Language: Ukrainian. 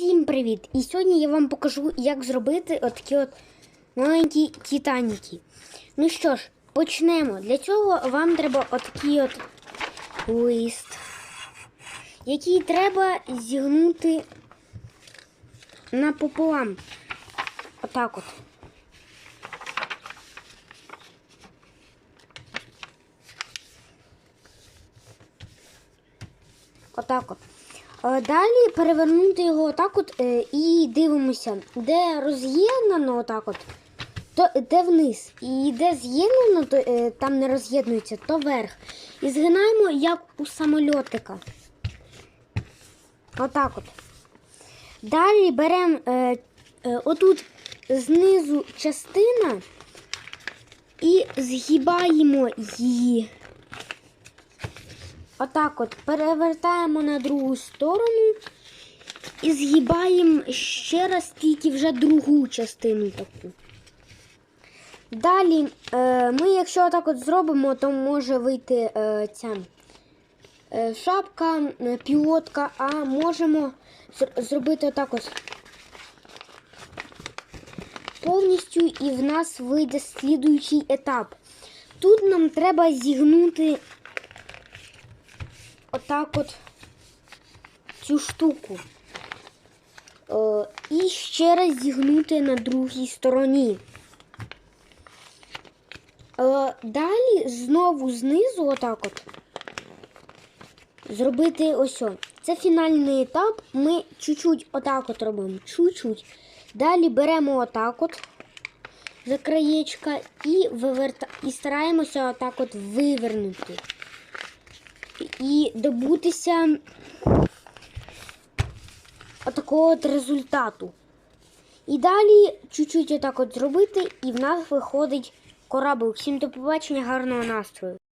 Всім привіт! І сьогодні я вам покажу, як зробити отакі от маленькі титаніки. Ну що ж, почнемо. Для цього вам треба отакий от лист, який треба зігнути напополам. Отак от. Отак от. Е, Далі перевернути його отак от е, і дивимося, де роз'єднано отак от, то де вниз. І де з'єднано, то е, там не роз'єднується, то вверх. І згинаємо як у самольотика. Отак от. Далі беремо е, е, отут знизу частина і згибаємо її. Отак от перевертаємо на другу сторону і згибаємо ще раз тільки вже другу частину таку. Далі, е, ми, якщо отак от зробимо, то може вийти е, ця е, шапка, пілотка, а можемо зробити отак ось повністю і в нас вийде слідуючий етап. Тут нам треба зігнути отак от цю штуку. Е, і ще раз зігнути на другій стороні. Е, далі знову знизу, отак от, зробити ось. Це фінальний етап. Ми чуть-чуть отак от робимо. Чуть-чуть. Далі беремо отак от за краєчка і, виверта... і стараємося отак от вивернути і добутися отакого от результату. І далі чуть-чуть отак от зробити, і в нас виходить кораблик. Всім до побачення, гарного настрою.